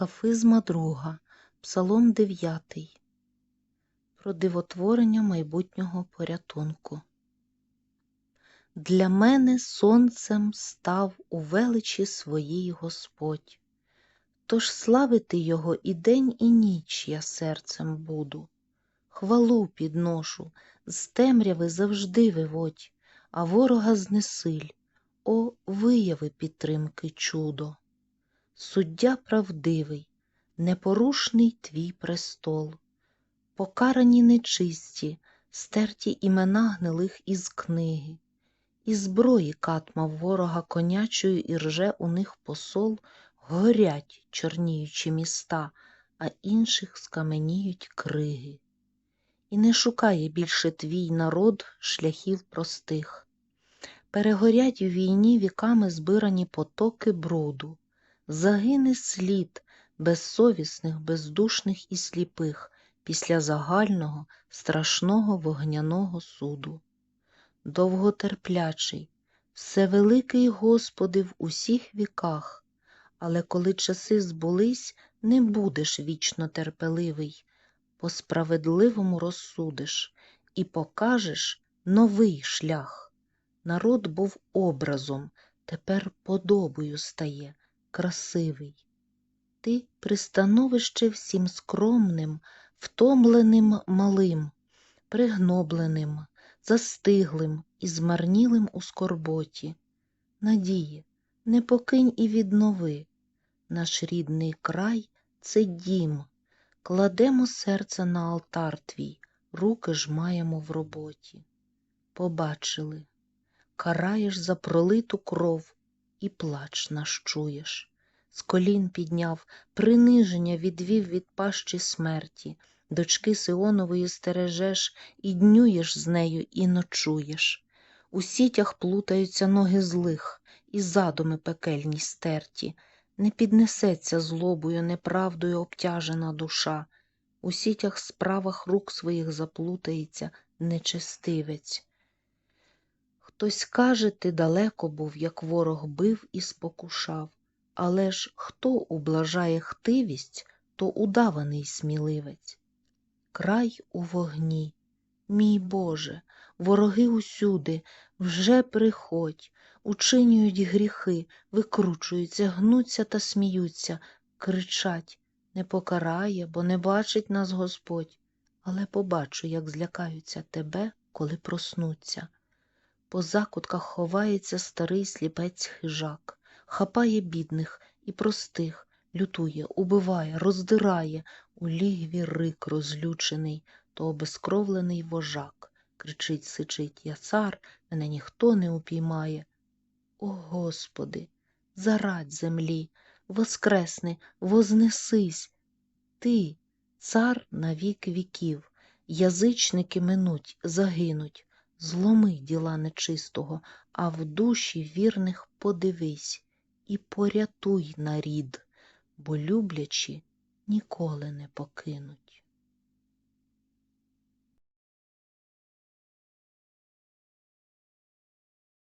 Кафизма друга, Псалом 9. Про дивотворення майбутнього порятунку. Для мене сонцем став у величі своїй Господь. Тож славити Його і день, і ніч я серцем буду. Хвалу підношу, з темряви завжди виводь, а ворога знесиль, о, вияви підтримки чудо. Суддя правдивий, непорушний твій престол, покарані нечисті, стерті імена гнилих із книги, і зброї катма ворога конячою і рже у них посол, горять чорніючі міста, а інших скаменіють криги. І не шукає більше твій народ шляхів простих. Перегорять у війні віками збирані потоки бруду, загине слід безсовісних, бездушних і сліпих після загального, страшного вогняного суду. Довготерплячий, всевеликий Господи в усіх віках, але коли часи збулись, не будеш вічно терпеливий, по справедливому розсудиш і покажеш новий шлях. Народ був образом, тепер подобою стає, красивий. Ти пристановище всім скромним, втомленим малим, пригнобленим, застиглим і змарнілим у скорботі. Надії, не покинь і віднови. Наш рідний край це дім. Кладемо серце на алтар твій, руки ж маємо в роботі. Побачили, караєш за пролиту кров і плач наш чуєш. З колін підняв, приниження відвів від пащі смерті, дочки Сионової стережеш, і днюєш з нею, і ночуєш. У сітях плутаються ноги злих, і задуми пекельні стерті, не піднесеться злобою, неправдою обтяжена душа, у сітях справах рук своїх заплутається нечестивець. Хтось каже, ти далеко був, як ворог бив і спокушав. Але ж хто ублажає хтивість, то удаваний сміливець. Край у вогні, мій Боже, вороги усюди, вже приходь, учинюють гріхи, викручуються, гнуться та сміються, кричать не покарає, бо не бачить нас Господь, але побачу, як злякаються тебе, коли проснуться. По закутках ховається старий сліпець хижак хапає бідних і простих, лютує, убиває, роздирає, у лігві рик розлючений, то обезкровлений вожак. Кричить, сичить я цар, мене ніхто не упіймає. О Господи, зарадь землі, воскресни, вознесись. Ти, цар на вік віків, язичники минуть, загинуть, зломи діла нечистого, а в душі вірних подивись і порятуй нарід, бо люблячі ніколи не покинуть.